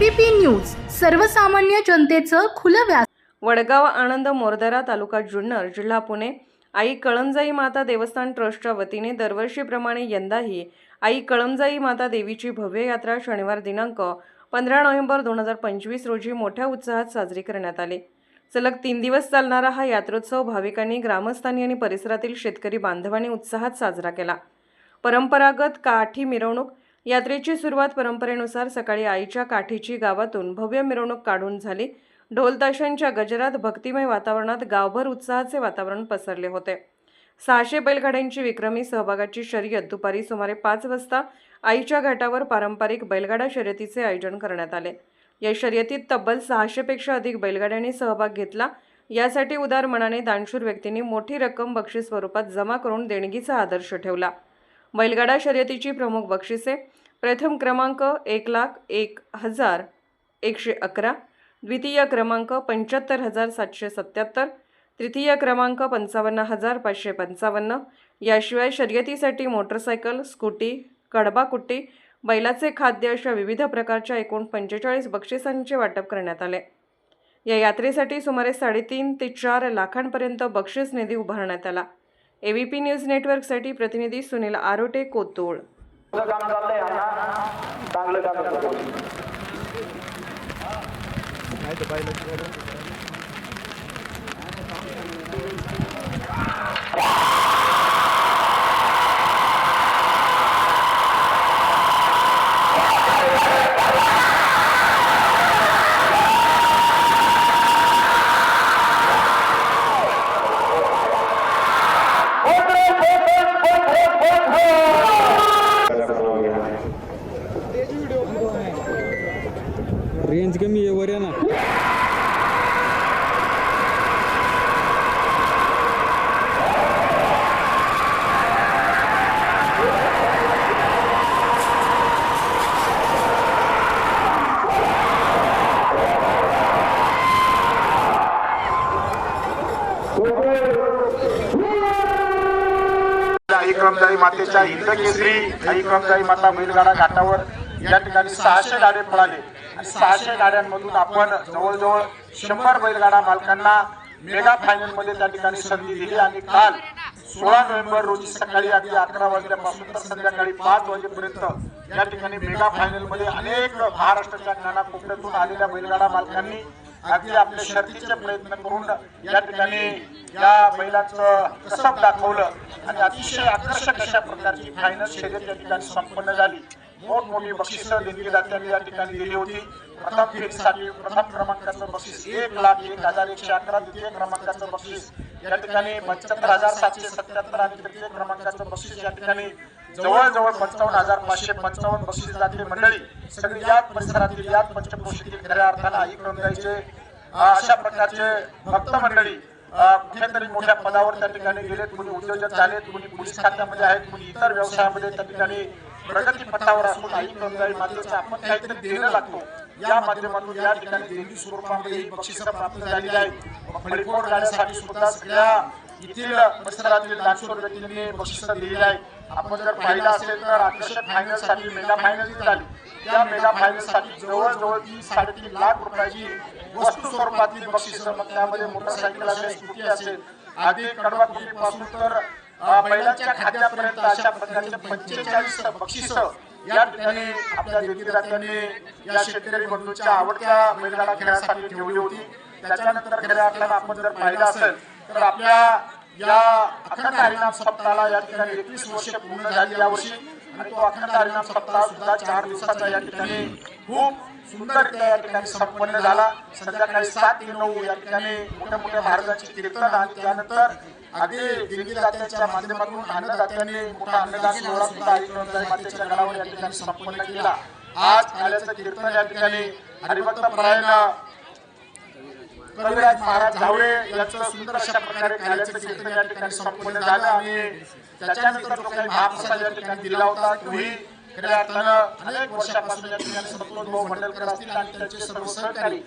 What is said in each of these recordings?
ABP news सर्वसामान्य जनतेचं खुलं व्यास वडगाव आनंद मोरदरा तालुका जुन्नर जिल्हा पुणे. आई कळमजाई माता देवस्थान ट्रस्टच्या वतीने दरवर्षीप्रमाणे यंदाही आई कळमजाई माता देवीची भव्य यात्रा शनिवार दिनांक पंधरा नोव्हेंबर दोन हजार पंचवीस रोजी मोठ्या उत्साहात साजरी करण्यात आली. सलग तीन दिवस चालणारा हा यात्रोत्सव भाविकांनी ग्रामस्थांनी आणि परिसरातील शेतकरी बांधवांनी उत्साहात साजरा केला. परंपरागत काठी मिरवणूक यात्रेची सुरुवात परंपरेनुसार सकाळी आईच्या काठीची गावातून भव्य मिरवणूक काढून झाली. ढोलताशांच्या गजरात भक्तिमय वातावरणात गावभर उत्साहाचे वातावरण पसरले होते. सहाशे बैलगाड्यांची विक्रमी सहभागाची शर्यत दुपारी सुमारे पाच वाजता आईच्या घाटावर पारंपरिक बैलगाडा शर्यतीचे आयोजन करण्यात आले. या शर्यतीत तब्बल सहाशेपेक्षा अधिक बैलगाड्यांनी सहभाग घेतला. यासाठी उदार मनाने दानशूर व्यक्तींनी मोठी रक्कम बक्षीस स्वरूपात जमा करून देणगीचा आदर्श ठेवला. बैलगाडा शर्यतीची प्रमुख बक्षिसे प्रथम क्रमांक एक लाख एक हजार एकशे अकरा द्वितीय क्रमांक पंच्याहत्तर हजार सातशे सत्याहत्तर तृतीय क्रमांक पंचावन्न हजार पाचशे पंचावन्न. याशिवाय शर्यतीसाठी मोटरसायकल स्कूटी कडबाकुट्टी बैलाचे खाद्य अशा विविध प्रकारच्या एकूण पंचेचाळीस बक्षिसांचे वाटप करण्यात आले. या यात्रेसाठी सुमारे साडेतीन ते चार लाखांपर्यंत बक्षीस निधी उभारण्यात आला. एबीपी न्यूज नेटवर्कसाठी प्रतिनिधी सुनील आरोटे कोतुळ. चांगलं काम करतो रेंज कमी आहे वर या ना आई क्रमदाई मातेच्या इंद्रकेसरी आई माता बैलगाडा घाटावर या ठिकाणी सहाशे गाडे पळाले. आणि सहाशे गाड्यांमधून आपण जवळजवळ शंभर बैलगाडा मालकांना मेगा फायनलमध्ये त्या ठिकाणी संधी दिली. आणि काल सोळा नोव्हेंबर रोजी सकाळी अगदी अकरा वाजल्यापासून तर संध्याकाळी पाच वाजेपर्यंत या ठिकाणी मेगा फायनलमध्ये अनेक महाराष्ट्राच्या कानाकोपऱ्यातून आलेल्या बैलगाडा मालकांनी अगदी आपले शर्तीचे प्रयत्न करून या ठिकाणी या बैलाचं कसब दाखवलं. आणि अतिशय आकर्षक अशा प्रकारची फायनल शर्यत या ठिकाणी संपन्न झाली. मोठमोठी बक्षिसं देणगीदात्यांनी या ठिकाणी दिली होती. प्रथम फेरीसाठी प्रथम क्रमांकाचं बक्षीस. एक लाख एक हजार एकशे अकरा द्वितीय क्रमांकाचं बक्षीस. या ठिकाणी पंच्याहत्तर हजार सातशे सत्याहत्तर आणि तृतीय क्रमांकाचं बक्षीस. या ठिकाणी जवळजवळ पंचावन्न हजार पाचशे पंचावन्न बक्षीस दाते मंडळी. सगळी याच परिसरातील याच पंचक्रोशीतील खऱ्या अर्थानं आई नोंदायचे अशा प्रकारचे भक्त मंडळी कुठेतरी मोठ्या पदावर त्या ठिकाणी गेलेत कुणी उद्योजक झालेत कुणी पोलीस खात्यामध्ये आहेत कुणी इतर व्यवसायामध्ये त्या ठिकाणी प्रगती पथावर असून आई क्रमदायी मातेचं आपण काहीतरी देणं लागतो. या माध्यमातून या ठिकाणी देणगी स्वरूपामध्ये ही बक्षिसं प्राप्त झालेली आहेत फळीफोड गाड्यासाठी सुद्धा सगळ्या येथील परिसरातील दानशूर व्यक्तींनी बक्षिसं दिलेली आहे. आपण जर पाहिलं असेल तर आकर्षक फायनलसाठी मेगा फायनल झाली. त्या मेगा फायनलसाठी जवळजवळ तीन साडेतीन लाख रुपयाची वस्तू स्वरूपातली बक्षिसं मग त्यामध्ये मोटरसायकल असेल स्कूटी असेल आधी कडवा पासून तर अ, बैलांच्या खाद्यापर्यंत अशा प्रकारचे पंचेचाळीस बक्षिस या ठिकाणी आपल्या ज्योतिराजांनी या शेतकरी बंधूंच्या आवडत्या बैलगाडा खेळासाठी ठेवली होती. त्याच्यानंतर खऱ्या अर्थानं आपण जर पाहिलं असेल तर आपल्या या अखंड हरिनाम सप्ताहाला या ठिकाणी एकवीस वर्ष पूर्ण झाली यावर्षी. आणि तो अखंड हरिनाम सप्ताह सुद्धा चार दिवसाचा या ठिकाणी खूप सुंदर त्या ठिकाणी संपन्न झाला. संध्याकाळी सात ते नऊ या ठिकाणी मोठ्या मोठ्या महाराजांची कीर्तन आणि त्यानंतर अगदी देणगीदात्यांच्या माध्यमातून अन्नदात्याने मोठा अन्नदान सोहळा सुद्धा आई मातेच्या गडावर या ठिकाणी संपन्न केला. आज काल्याचं कीर्तन या ठिकाणी हरिभक्त परायण कविराज महाराज झावळे यांचं सुंदर अशा प्रकारे काल्याचं कीर्तन या ठिकाणी संपन्न झालं. आणि त्याच्यानंतर जो काही महाप्रसाद या ठिकाणी दिला होता तोही खऱ्या अर्थानं अनेक वर्षापासून या ठिकाणी संतोष भाऊ असतील आणि त्यांचे सर्व सहकारी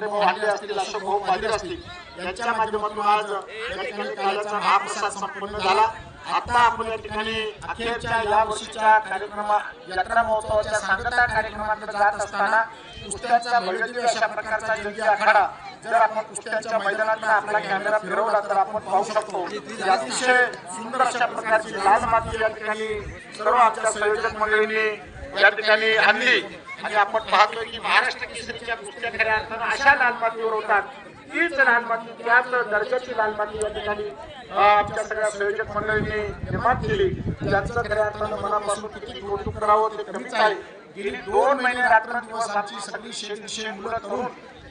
भाऊ हांडे असतील अशोक भाऊ पाटील असतील यांच्या माध्यमातून आज या ठिकाणी महाप्रसाद संपन्न झाला. आता आपण या ठिकाणी अखेरच्या या वर्षीच्या कार्यक्रमा यात्रा महोत्सवाच्या सांगता कार्यक्रमाकडे जात असताना कुस्त्यांचा भव्यदिव्य अशा प्रकारचा आखाडा जर आपण कुस्त्यांच्या मैदानात आपला कॅमेरा फिरवला तर आपण पाहू शकतो की अतिशय सुंदर अशा प्रकारची लाल माती या ठिकाणी सर्व आमच्या संयोजक मंडळींनी या ठिकाणी आणली. आणि आपण पाहतोय की महाराष्ट्र केसरीच्या कुस्त्या खऱ्या अर्थानं अशा लाल मातीवर होतात. तीच लाल माती त्याच दर्जाची लाल माती या ठिकाणी आमच्या सगळ्या संयोजक मंडळींनी निर्माण केली. त्यांचं खऱ्या अर्थानं मनापासून किती कौतुक करावं ते कमीच आहे. गेली दोन महिने रात्रंदिवस आमची सगळी शेतीविषयी मुलं करून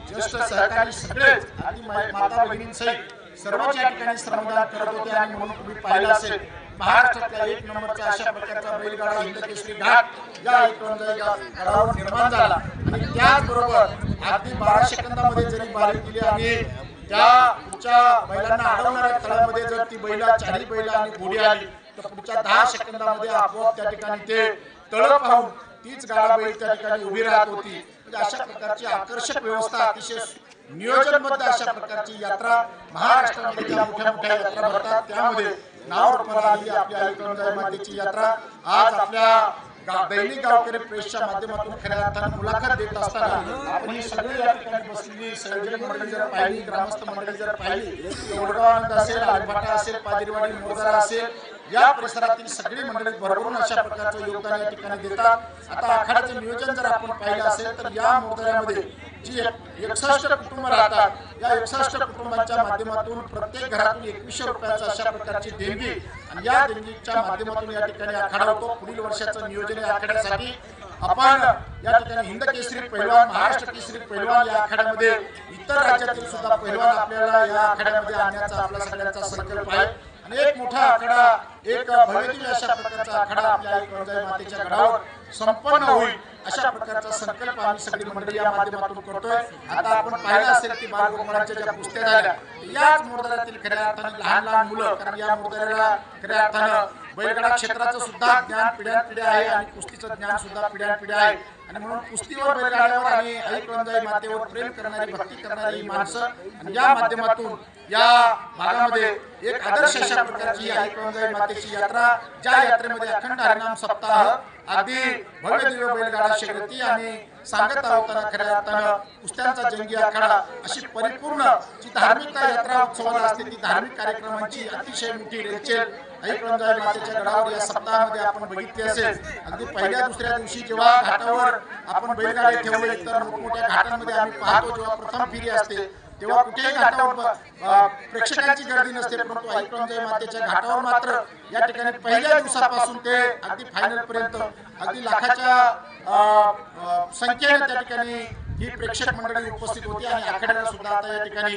ज्येष्ठ सहकारी सगळेच आणि माता भगिनींसहित सर्वच या ठिकाणी श्रमदान करत होते आणि म्हणून तुम्ही पाहिलं असेल. महाराष्ट्रातल्या एक नंबरचा अशा प्रकारचा बैलगाडा हिंद केसरी घाट या गडावर निर्माण झाला. आणि त्याचबरोबर अगदी बारा सेकंदामध्ये जरी बारी केली आणि त्या पुढच्या बैलांना अडवणाऱ्या तळामध्ये जर ती बैला चारही बैला आणि घोडी आली तर पुढच्या दहा सेकंदामध्ये आपोआप त्या ठिकाणी ते तळ पाहून तीच गाडा बैल त्या ठिकाणी उभी राहत होती. म्हणजे अशा प्रकारची आकर्षक व्यवस्था अतिशय नियोजनबद्ध अशा प्रकारची यात्रा महाराष्ट्रामध्ये ज्या मोठ्या मोठ्या यात्रा भरतात त्यामध्ये नाव रूपाला आली आपल्या ऐकून मातेची यात्रा. आज आपल्या दैनिक गावकरी प्रेसच्या माध्यमातून खऱ्या अर्थानं मुलाखत देत असताना आपण ही सगळी या ठिकाणी बसलेली संयोजक मंडळी जर पाहिली ग्रामस्थ मंडळी जर पाहिली असेल आलभाटा असेल पादिरवाडी मोरदारा असेल या परिसरातील सगळी मंडळी भरभरून अशा प्रकारचं योगदान या ठिकाणी देतात. आता आखाड्याचं नियोजन जर आपण पाहिलं असेल तर या मोरदऱ्यामध्ये जी एकसष्ट कुटुंब राहतात या एकसष्ट कुटुंबांच्या माध्यमातून प्रत्येक घरातून एकवीसशे रुपयाचा अशा प्रकारची देणगी आणि या देणगीच्या माध्यमातून या ठिकाणी आखाडा होतो. पुढील वर्षाचं नियोजन या आखाड्यासाठी आपण या ठिकाणी हिंद केसरी पैलवान महाराष्ट्र केसरी पैलवान या आखाड्यामध्ये इतर राज्यातील सुद्धा पैलवान आपल्याला या आखाड्यामध्ये आणण्याचा आपला सगळ्यांचा संकल्प आहे. आणि एक मोठा आकडा एक भव्यदिव्य अशा प्रकारचा आकडा आपल्या आई मातेच्या गडावर संपन्न होईल अशा प्रकारचा संकल्प आम्ही सगळी मंडळी या माध्यमातून करतोय. आता आपण पाहिलं असेल की बालगोपाळांच्या ज्या कुस्त्या झाल्या याच मोरदऱ्यातील खऱ्या अर्थानं लहान लहान मुलं कारण या मोरदऱ्याला खऱ्या अर्थानं बैलगाडा क्षेत्राचं सुद्धा ज्ञान पिढ्यान पिढ्या आहे आणि कुस्तीचं ज्ञान सुद्धा पिढ्यान पिढ्या आहे. आणि म्हणून कुस्तीवर बैलगाड्यावर आणि आई मातेवर प्रेम करणारी भक्ती करणारी माणसं आणि या माध्यमातून या भागामध्ये एक आदर्श अशा प्रकारची आई कळंजाई मातेची यात्रा ज्या यात्रेमध्ये अखंड हरिनाम सप्ताह अगदी भव्य दिव्य बैलगाडा शर्यती आणि सांगता होताना खऱ्या अर्थानं कुस्त्यांचा जंगी आखाडा अशी परिपूर्ण जी धार्मिकता यात्रा उत्सवाला असते ती धार्मिक कार्यक्रमांची अतिशय मोठी रेलचेल ऐकळंजाई मातेच्या गडावर या सप्ताहामध्ये आपण बघितली असेल अगदी पहिल्या दुसऱ्या दिवशी जेव्हा घाटावर आपण बैलगाडी ठेवले तर मोठमोठ्या घाटांमध्ये आम्ही पाहतो जेव्हा प्रथम फेरी असते. तेव्हा कुठेही घाटावर प्रेक्षकांची गर्दी नसते. परंतु ऐकळंजाई मातेच्या घाटावर मात्र या ठिकाणी पहिल्या दिवसापासून ते अगदी फायनल पर्यंत अगदी लाखाच्या संख्येने त्या ठिकाणी ही प्रेक्षक मंडळी उपस्थित होती आणि आखाड्याला सुद्धा आता या ठिकाणी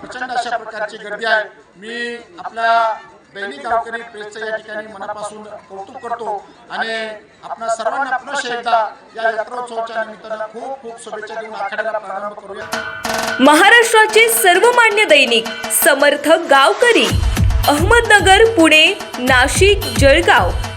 प्रचंड अशा प्रकारची गर्दी आहे. मी आपल्या दैनिक गावकरी प्रेसचं या ठिकाणी मनापासून कौतुक करतो आणि आपणा सर्वांना पुन्हा एकदा या यात्रोत्सवाच्या निमित्तानं खूप खूप शुभेच्छा देऊन आखाड्याला प्रारंभ करूया. महाराष्ट्राचे सर्वमान्य दैनिक समर्थ गावकरी अहमदनगर पुणे नाशिक जळगाव.